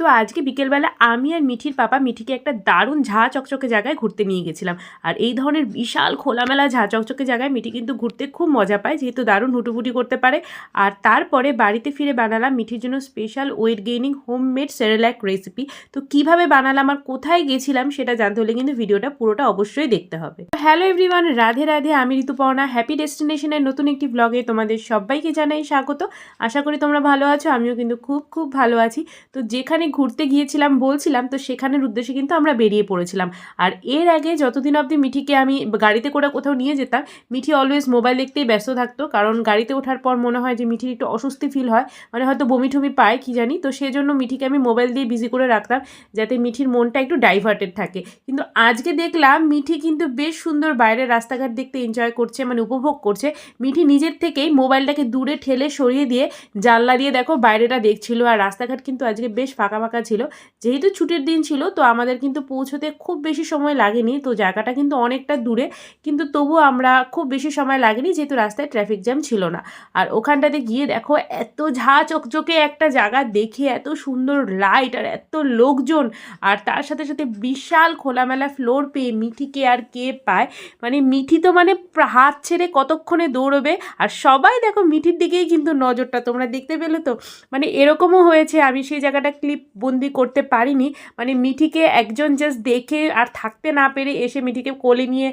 তো আজকে বিকেলবেলা আমি আর মিঠির পাপা মিঠিকে একটা দারুণ ঝা চকচকে জায়গায় ঘুরতে নিয়ে গেছিলাম। আর এই ধরনের বিশাল খোলামেলা ঝা চকচকে জায়গায় মিঠি কিন্তু ঘুরতে খুব মজা পায়, যেহেতু দারুণ হুটুপুটি করতে পারে। আর তারপরে বাড়িতে ফিরে বানালাম মিঠির জন্য special weight gaining homemade Cerelac recipe তো কীভাবে বানালাম আর কোথায় গেছিলাম সেটা জানতে হলে কিন্তু ভিডিওটা পুরোটা অবশ্যই দেখতে হবে। হ্যালো এভরিওয়ান রাধে রাধে, আমি ঋতুপর্ণা। হ্যাপি ডেস্টিনেশনের নতুন একটি ব্লগে তোমাদের সবাইকে জানাই স্বাগত। আশা করি তোমরা ভালো আছো, আমিও কিন্তু খুব খুব ভালো আছি। তো যেখানে ঘুরতে গিয়েছিলাম, বলছিলাম, তো সেখানের উদ্দেশ্যে কিন্তু আমরা বেরিয়ে পড়েছিলাম। আর এর আগে যতদিন অবধি মিঠিকে আমি গাড়িতে করে কোথাও নিয়ে যেতাম, মিঠি অলওয়েজ মোবাইল দেখতেই ব্যস্ত থাকতো। কারণ গাড়িতে ওঠার পর মনে হয় যে মিঠির একটু অস্বস্তি ফিল হয় মানে হয়তো বমি টমি পায়, কি জানি। তো সেই জন্য মিঠিকে আমি মোবাইল দিয়ে বিজি করে রাখতাম, যাতে মিঠির মনটা একটু ডাইভার্টেড থাকে। কিন্তু আজকে দেখলাম মিঠি কিন্তু বেশ সুন্দর বাইরের রাস্তাঘাট দেখতে এনজয় করছে মানে উপভোগ করছে। মিঠি নিজের থেকেই মোবাইলটাকে দূরে ঠেলে সরিয়ে দিয়ে জানলা দিয়ে দেখো বাইরেটা দেখছিল। আর রাস্তাঘাট কিন্তু আজকে বেশ ফাঁকা ফাঁকা ছিল। যেহেতু ছুটির দিন ছিল, তো আমাদের কিন্তু পৌঁছতে খুব বেশি সময় লাগেনি। তো জায়গাটা কিন্তু অনেকটা দূরে, কিন্তু তবু আমরা খুব বেশি সময় লাগেনি, যেহেতু রাস্তায় ট্রাফিক জ্যাম ছিল না। আর ওখানটাতে গিয়ে দেখো, এত ঝা চকচকে একটা জায়গা দেখে, এত সুন্দর লাইট আর এত লোকজন, আর তার সাথে সাথে বিশাল খোলামেলা ফ্লোর পেয়ে মিঠিকে আর কে পায়। মানে মিঠি তো মানে হাত ছেড়ে কতক্ষণে দৌড়বে, আর সবাই দেখো মিঠির দিকেই কিন্তু নজরটা, তোমরা দেখতে পেলে তো? মানে এরকমও হয়েছে, আমি সেই জায়গাটা ক্লিপ বন্দি করতে পারিনি। মানে মিঠিকে একজন জাস্ট দেখে আর থাকতে না পেরে এসে মিঠিকে কোলে নিয়ে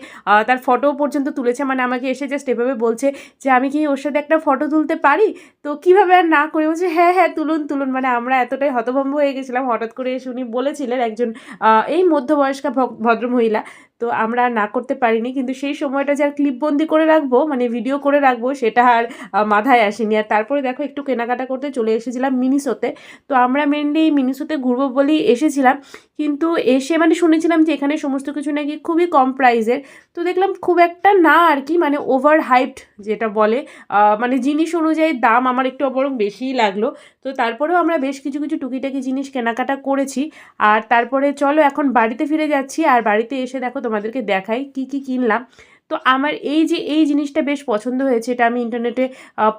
তার ফটো পর্যন্ত তুলেছে। মানে আমাকে এসে জাস্ট এভাবে বলছে যে, আমি কি ওর সাথে একটা ফটো তুলতে পারি? তো কীভাবে আর না করে? বলছে হ্যাঁ হ্যাঁ তুলুন তুলুন। মানে আমরা এতটাই হতভম্ব হয়ে গেছিলাম। হঠাৎ করে এসে উনি বলেছিলেন একজন এই মধ্যবয়স্কা ভদ্রমহিলা। তো আমরা না করতে পারিনি, কিন্তু সেই সময়টা যে আর ক্লিপবন্দি করে রাখব মানে ভিডিও করে রাখব, সেটা আর মাথায় আসেনি। আর তারপরে দেখো একটু কেনাকাটা করতে চলে এসেছিলাম মিনিসোতে। তো আমরা মেনলি মিনিসোতে ঘুরবো বলেই এসেছিলাম। কিন্তু এসে মানে শুনেছিলাম যে এখানে সমস্ত কিছু নাকি খুবই কম প্রাইসের তো দেখলাম খুব একটা না আর কি মানে ওভার হাইপড যেটা বলে মানে জিনিস অনুযায়ী দাম আমার একটু বরং বেশিই লাগল। তো তারপরেও আমরা বেশ কিছু কিছু টুকিটাকি জিনিস কেনাকাটা করেছি। আর তারপরে চলো এখন বাড়িতে ফিরে যাচ্ছি। আর বাড়িতে এসে দেখো তোমাদেরকে দেখাই কি কি কিনলাম। তো আমার এই যে, এই জিনিসটা বেশ পছন্দ হয়েছে, এটা আমি ইন্টারনেটে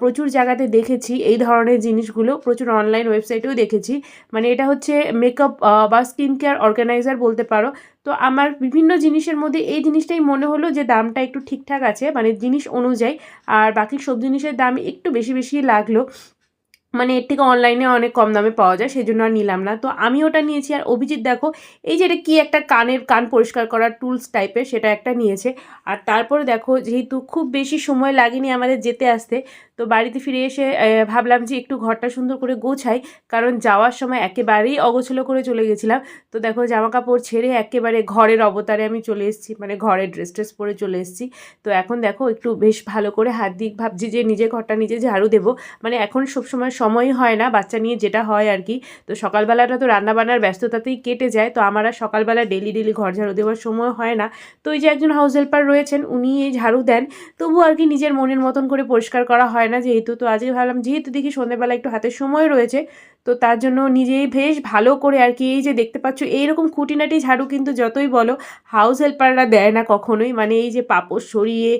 প্রচুর জায়গাতে দেখেছি, এই ধরনের জিনিসগুলো, প্রচুর অনলাইন ওয়েবসাইটেও দেখেছি। মানে এটা হচ্ছে মেকআপ বা স্কিন কেয়ার অর্গানাইজার বলতে পারো। তো আমার বিভিন্ন জিনিসের মধ্যে এই জিনিসটাই মনে হলো যে, দামটা একটু ঠিকঠাক আছে মানে জিনিস অনুযায়ী, আর বাকি সব জিনিসের দাম একটু বেশি বেশি লাগল। মানে এর থেকে অনলাইনে অনেক কম দামে পাওয়া যায় সেই জন্য আর নিলাম না। তো আমি ওটা নিয়েছি আর অভিজিৎ দেখো, এই যে এটা কী একটা কানের, কান পরিষ্কার করার টুলস টাইপের সেটা একটা নিয়েছে। আর তারপরে দেখো, যেহেতু খুব বেশি সময় লাগেনি আমাদের যেতে আসতে, তো বাড়িতে ফিরে এসে ভাবলাম যে একটু ঘরটা সুন্দর করে গোছাই, কারণ যাওয়ার সময় একেবারেই অগোছলো করে চলে গেছিলাম। তো দেখো জামা কাপড় ছেড়ে একেবারে ঘরের অবতারে আমি চলে এসেছি মানে ঘরের ড্রেস ট্রেস পরে চলে এসেছি। তো এখন দেখো, একটু বেশ ভালো করে হাত দিক ভাবছি যে নিজে ঘরটা নিজে ঝাড়ু দেবো। মানে এখন সবসময় সময় হয় না, বাচ্চা নিয়ে যেটা হয় আর কি তো সকালবেলাটা তো রান্নাবান্নার ব্যস্ততাতেই কেটে যায়, তো আমার আর সকালবেলা ডেলি ডেলি ঘর ঝাড়ু দেওয়ার সময় হয় না। তো ওই যে একজন হাউস হেল্পার রয়েছেন, উনি এই ঝাড়ু দেন। তবু আর কি নিজের মনের মতন করে পরিষ্কার করা হয় না, যেহেতু তো আজকে ভাবলাম, যেহেতু দেখি সন্ধ্যেবেলা একটু হাতে সময় রয়েছে তো তার জন্য নিজেই বেশ ভালো করে আর কি এই যে দেখতে পাচ্ছ, এইরকম খুঁটিনাটি ঝাড়ু কিন্তু যতই বলো হাউস হেল্পাররা দেয় না কখনোই। মানে এই যে পাপড় সরিয়ে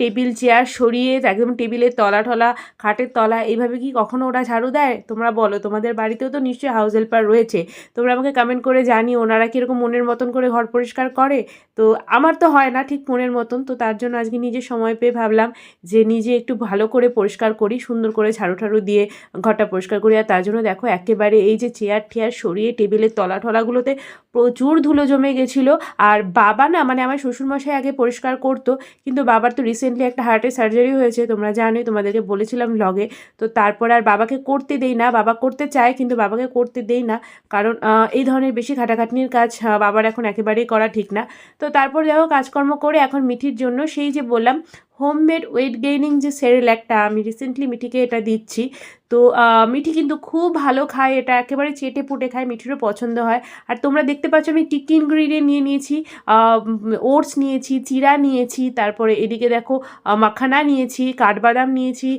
টেবিল চেয়ার সরিয়ে, একদম টেবিলের তলা টলা খাটের তলা, এইভাবে কি কখনো ওরা ঝাড়ু দেয়? তোমরা বলো, তোমাদের বাড়িতেও তো নিশ্চয়ই হাউস হেল্পার রয়েছে। তোমরা আমাকে কমেন্ট করে জানিও, ওনারা কীরকম মনের মতন করে ঘর পরিষ্কার করে? তো আমার তো হয় না ঠিক মনের মতন, তো তার জন্য আজকে নিজে সময় পেয়ে ভাবলাম যে নিজে একটু ভালো করে পরিষ্কার করি, সুন্দর করে ঝাড়ু ঠাড়ু দিয়ে ঘরটা পরিষ্কার করি, আর তার জন্য দেখো একেবারে এই যে চেয়ার টেয়ার সরিয়ে টেবিলের তলা টলাগুলোতে প্রচুর ধুলো জমে গেছিল। আর বাবা না মানে আমার শ্বশুরমশাই আগে পরিষ্কার করতো, কিন্তু বাবার তো রিসেন্টলি একটা হার্টের সার্জারি হয়েছে, তোমরা জানোই, তোমাদেরকে বলেছিলাম লগে তো তারপর আর বাবাকে করতে দেই না, বাবা করতে চায়, কিন্তু বাবাকে করতে দেই না, কারণ এই ধরনের বেশি খাটাখাটনির কাজ বাবার এখন একেবারেই করা ঠিক না। তো তারপর দেখো কাজকর্ম করে এখন মিঠির জন্য সেই যে বললাম হোমমেড ওয়েট গেইনিং যে সেরেল্যাকটা আমি রিসেন্টলি মিঠিকে এটা দিচ্ছি। তো মিঠি কিন্তু খুব ভালো খায়, এটা একেবারে চেটে পুটে খায়, মিঠিরও পছন্দ হয়। আর তোমরা দেখতে পাচ্ছ আমি কী কী ইনগ্রিডিয়েন্ট নিয়ে নিয়েছি ওটস নিয়েছি, চিরা নিয়েছি, তারপরে এদিকে দেখো মাখানা নিয়েছি, কাঠবাদাম নিয়েছি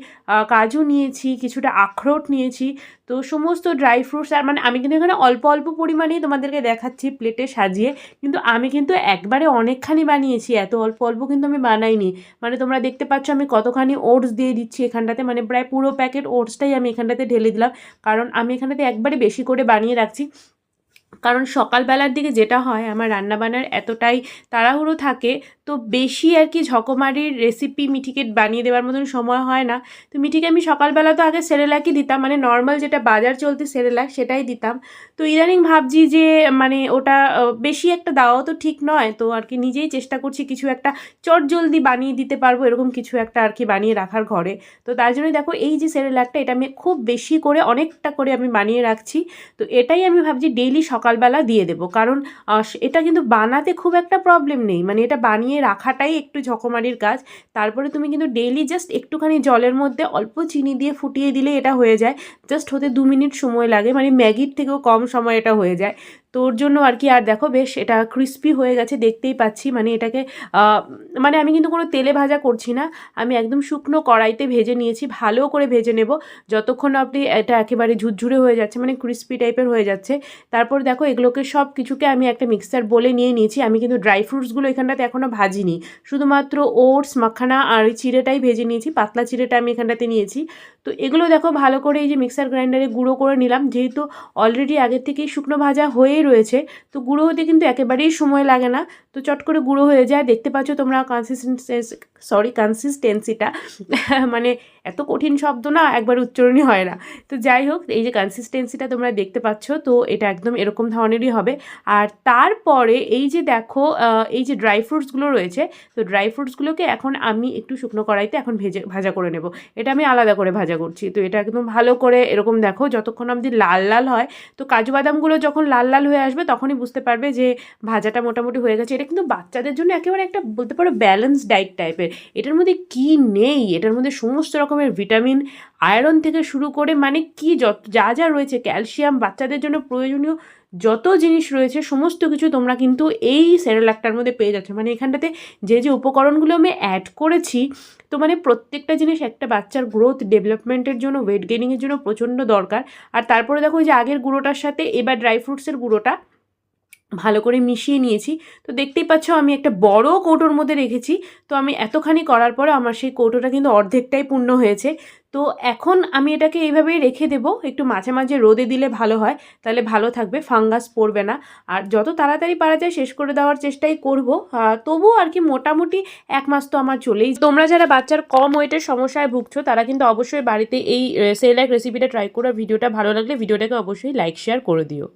কাজু নিয়েছি, কিছুটা আখরোট নিয়েছি। তো সমস্ত ড্রাই ফ্রুটস আর মানে আমি কিন্তু এখানে অল্প অল্প পরিমাণেই তোমাদেরকে দেখাচ্ছি প্লেটে সাজিয়ে। কিন্তু আমি কিন্তু একবারে অনেকখানি বানিয়েছি, এত অল্প অল্প কিন্তু আমি বানাইনি। মানে তোমরা দেখতে পাচ্ছ আমি কতখানি ওটস দিয়ে দিচ্ছি এখানটাতে মানে প্রায় পুরো প্যাকেট ওটসটাই আমি এখানটাতে ঢেলে দিলাম। কারণ আমি এখানটাতে একবারে বেশি করে বানিয়ে রাখছি। কারণ সকালবেলার দিকে যেটা হয়, আমার রান্নাবান্নার এতটাই তাড়াহুড়ো থাকে, তো বেশি আর কি ঝকমারির রেসিপি মিঠিকে বানিয়ে দেওয়ার মতন সময় হয় না। তো মিঠিকে আমি সকালবেলা তো আগে সেরেলাকই দিতাম মানে নর্মাল যেটা বাজার চলতে সেরেলাক সেটাই দিতাম। তো ইদানিং ভাবছি যে মানে ওটা বেশি একটা দেওয়াও তো ঠিক নয়, তো আর কি নিজেই চেষ্টা করছি কিছু একটা চট জলদি বানিয়ে দিতে পারব, এরকম কিছু একটা আর কি বানিয়ে রাখার ঘরে। তো তার জন্যই দেখো, এই যে সেরেলাকটা এটা আমি খুব বেশি করে, অনেকটা করে আমি বানিয়ে রাখছি। তো এটাই আমি ভাবছি ডেইলি সকালবেলা দিয়ে দেব। কারণ এটা কিন্তু বানাতে খুব একটা প্রবলেম নেই। মানে এটা বানিয়ে রাখাটাই একটু ঝকমারির কাজ। তারপরে তুমি কিন্তু ডেইলি জাস্ট একটুখানি জলের মধ্যে অল্প চিনি দিয়ে ফুটিয়ে দিলে এটা হয়ে যায়। জাস্ট হতে দু মিনিট সময় লাগে। মানে ম্যাগির থেকেও কম সময় এটা হয়ে যায়। তো ওর জন্য আর কি, আর দেখো বেশ এটা ক্রিস্পি হয়ে গেছে, দেখতেই পাচ্ছি। মানে এটাকে মানে আমি কিন্তু কোনো তেলে ভাজা করছি না। আমি একদম শুকনো কড়াইতে ভেজে নিয়েছি, ভালো করে ভেজে নেব। যতক্ষণ আপনি এটা একেবারে ঝুরঝুরে হয়ে যাচ্ছে মানে ক্রিস্পি টাইপের হয়ে যাচ্ছে। তারপর দেখো এগুলোকে সব কিছুকে আমি একটা মিক্সার বলে নিয়ে নিয়েছি। আমি কিন্তু ড্রাই ফ্রুটসগুলো এখানটাতে এখনও ভাজিনি। শুধুমাত্র ওটস মাখানা আর ওই চিড়েটাই ভেজে নিয়েছি, পাতলা চিড়েটা আমি এখানটাতে নিয়েছি। তো এগুলো দেখো ভালো করে এই যে মিক্সার গ্রাইন্ডারে গুঁড়ো করে নিলাম। যেহেতু অলরেডি আগের থেকেই শুকনো ভাজা হয়েই রয়েছে, তো গুঁড়ো হতে কিন্তু একেবারেই সময় লাগে না। তো চট করে গুঁড়ো হয়ে যায়। দেখতে পাচ্ছ তোমরা কনসিস্টেন্সি সরি কনসিস্টেন্সিটা মানে এত কঠিন শব্দ না, একবার উচ্চারণই হয় না। তো যাই হোক, এই যে কনসিস্টেন্সিটা তোমরা দেখতে পাচ্ছ, তো এটা একদম এরকম ধরনেরই হবে। আর তারপরে এই যে দেখো এই যে ড্রাই ফ্রুটসগুলো রয়েছে, তো ড্রাই ফ্রুটসগুলোকে এখন আমি একটু শুকনো কড়াইতে এখন ভেজে, ভাজা করে নেব। এটা আমি আলাদা করে ভাজা করছি। তো এটা একদম ভালো করে এরকম দেখো, যতক্ষণ অবধি লাল লাল হয়, তো কাজু বাদামগুলো যখন লাল লাল হয়ে আসবে, তখনই বুঝতে পারবে যে ভাজাটা মোটামুটি হয়ে গেছে। এটা কিন্তু বাচ্চাদের জন্য একেবারে একটা বলতে পারো ব্যালেন্স ডায়েট টাইপের এটার মধ্যে কি নেই? এটার মধ্যে সমস্ত রকমের ভিটামিন, আয়রন থেকে শুরু করে মানে কি যত, যা যা রয়েছে, ক্যালসিয়াম, বাচ্চাদের জন্য প্রয়োজনীয় যত জিনিস রয়েছে, সমস্ত কিছু তোমরা কিন্তু এই সেরেলাকটার মধ্যে পেয়ে যাচ্ছ। মানে এখানটাতে যে যে উপকরণগুলো আমি অ্যাড করেছি, তো মানে প্রত্যেকটা জিনিস একটা বাচ্চার গ্রোথ ডেভেলপমেন্টের জন্য ওয়েট গেনিংয়ের জন্য প্রচণ্ড দরকার। আর তারপরে দেখো যে আগের গুঁড়োটার সাথে এবার ড্রাই ফ্রুটসের গুঁড়োটা ভালো করে মিশিয়ে নিয়েছি। তো দেখতেই পাচ্ছ আমি একটা বড় কৌটোর মধ্যে রেখেছি। তো আমি এতখানি করার পরে আমার সেই কৌটোটা কিন্তু অর্ধেকটাই পূর্ণ হয়েছে। তো এখন আমি এটাকে এইভাবেই রেখে দেব। একটু মাঝে মাঝে রোদে দিলে ভালো হয়। তাহলে ভালো থাকবে, ফাঙ্গাস পড়বে না। আর যত তাড়াতাড়ি পারা যায় শেষ করে দেওয়ার চেষ্টাই করব। তবুও আর কি মোটামুটি এক মাস তো আমার চলেই। তোমরা যারা বাচ্চার কম ওয়েটের সমস্যায় ভুগছো, তারা কিন্তু অবশ্যই বাড়িতে এই সেলাইক রেসিপিটা ট্রাই করো। ভিডিওটা ভালো লাগলে ভিডিওটাকে অবশ্যই লাইক শেয়ার করে দিও।